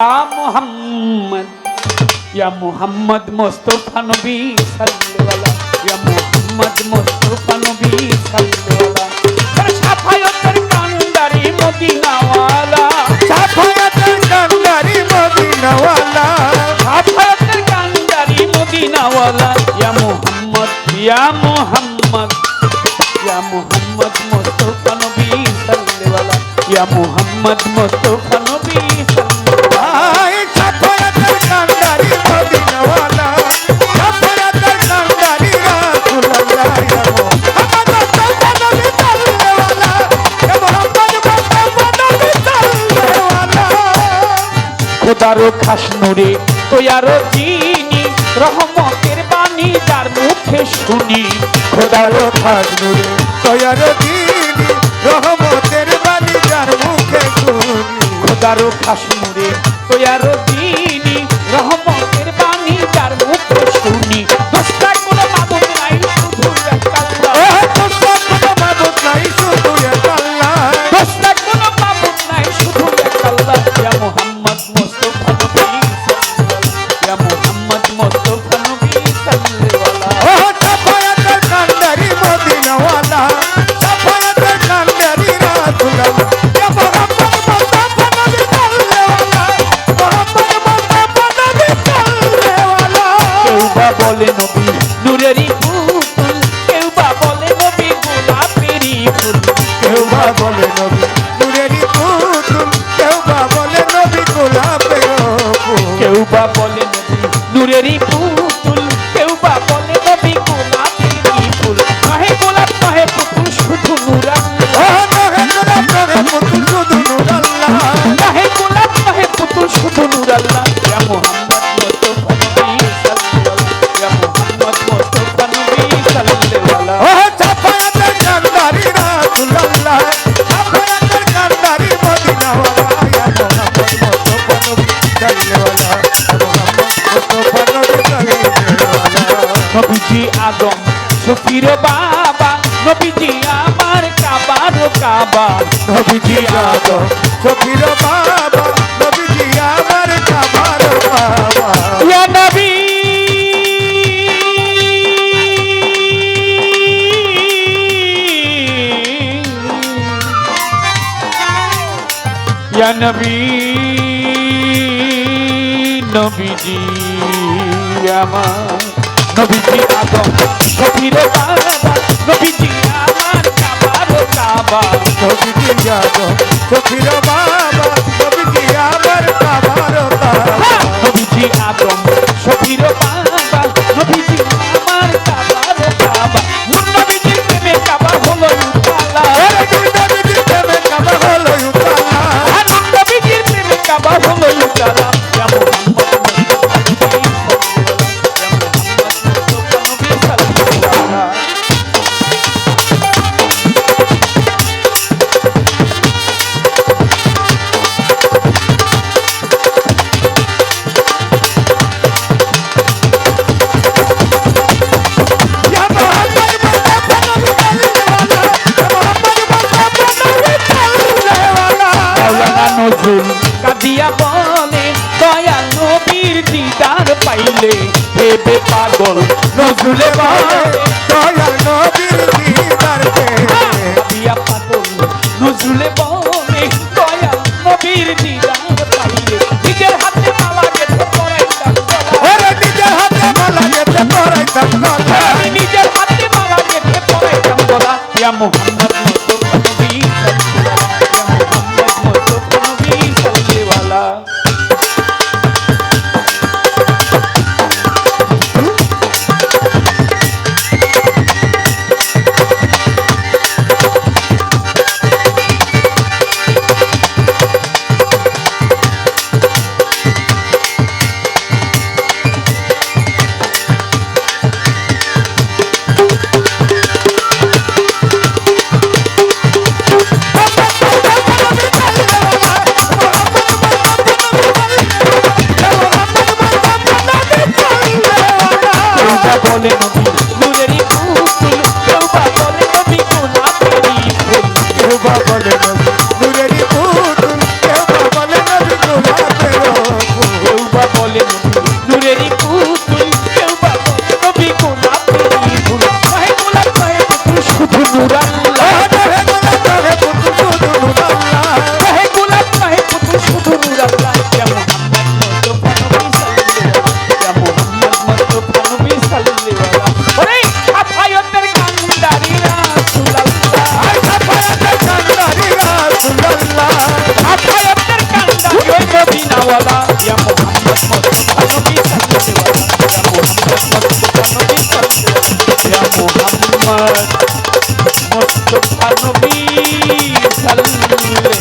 মোহাম্মদ ইয়া মোহাম্মদ মোস্তফা নবী সাল্লাল্লাহ ইয়া মোহাম্মদ মোস্তফা নবী সাল্লাল্লাহ তার সাফায়াতের কান্দারি মদিনাওয়ালা। সাফায়াতের কান্দারি মদিনাওয়ালা। সাফায়াতের কান্দারি মদিনাওয়ালা। ইয়া মোহাম্মদ ইয়া মোহাম্মদ ইয়া মোহাম্মদ মোস্তফা নবী সাল্লাল্লাহ ইয়া মোহাম্মদ মোস্তফা খোদারো খাস নুরে তোয়ারো চিনি, রহমতের বাণী যার মুখে শুনি। খোদারো খাজনুরে আরও চিনি, রহমতের বাণী যার মুখে শুনি। খোদারো খাস নুরে তোয়ারো চিনি নবীজি আমার কাবার বাবা। ইয়া নবী। আদম সফির বাবা নবীজি আমার কাবার বাবা। নূর নবীজির প্রেমে কাবা হলো উতালা ওরে নবীজি প্রেমে কাবা হলো উতালা আর নূর নবীজির প্রেমে কাবা হলো কাদিয়া বলে দয়াল নবীর দিদার পাইলে। ভেবে পাগল নজরুলে বলে দয়াল নবীর দিদার কাদিয়া পাগল নজরুলে বলে দয়াল নবীর দিদার পাইলে। নিজের হাতে মালা গেছে পরাইতাম ওরে নিজের হাতে মালা গেছে পরাইতাম নিজের হাতে মালা গেছে পরাইতাম গলা ইয়া মুহাম্মদ বলে নবী নুরেরই পুতুল কেউ বা বলে নবী গোলাপেরই ফুল কেউ বা বলে নবী নূরেরই Mustafa Nabi Sallallahu Alaihi Wasallam.